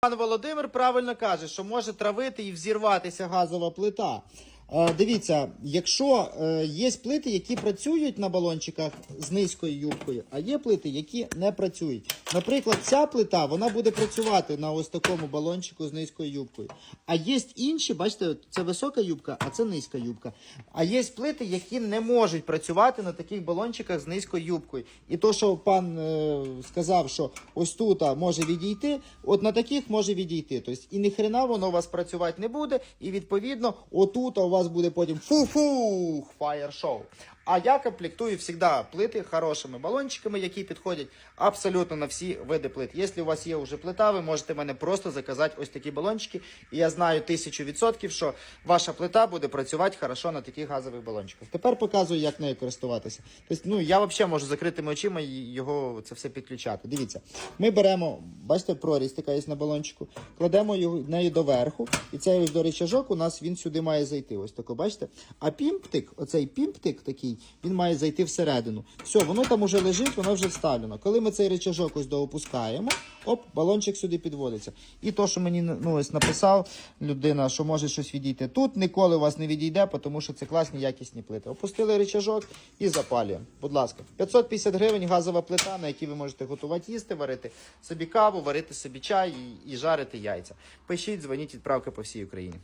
Пан Володимир правильно каже, що може травити і взірватися газова плита. Е, дивіться, якщо е, є плити, які працюють на балончиках з низькою юбкою, а є плити, які не працюють. Наприклад, ця плита вона буде працювати на ось такому балончику з низькою юбкою. А є інші, бачите, це висока юбка, а це низька юбка. А є плити, які не можуть працювати на таких балончиках з низькою юбкою. І то, що пан е, сказав, що ось тут може відійти, от на таких може відійти. Тобто і ніхрена воно у вас працювати не буде, і відповідно, отут у вас буде потім фу-фу, фаєр шоу. А я комплектую завжди плити хорошими балончиками, які підходять абсолютно на всі види плит. Якщо у вас є вже плита, ви можете мене просто заказати ось такі балончики. І я знаю тисячу відсотків, що ваша плита буде працювати хорошо на таких газових балончиках. Тепер показую, як нею користуватися. Тобто, ну я взагалі можу закритими очима його це все підключати. Дивіться, ми беремо, бачите, прорізь така є на балончику, кладемо його нею доверху, і цей ось до речажок у нас він сюди має зайти. Ось тако, бачите? А пімптик, оцей пімптик такий, він має зайти всередину. Все, воно там уже лежить, воно вже вставлено. Коли ми цей речажок ось доопускаємо, оп, балончик сюди підводиться. І то, що мені ну, ось написав людина, що може щось відійти. Тут ніколи у вас не відійде, тому що це класні якісні плити. Опустили речажок і запалюємо. Будь ласка, 550 гривень газова плита, на якій ви можете готувати їсти, варити собі каву, варити собі чай і, і жарити яйця. Пишіть, дзвоніть, відправки по всій Україні.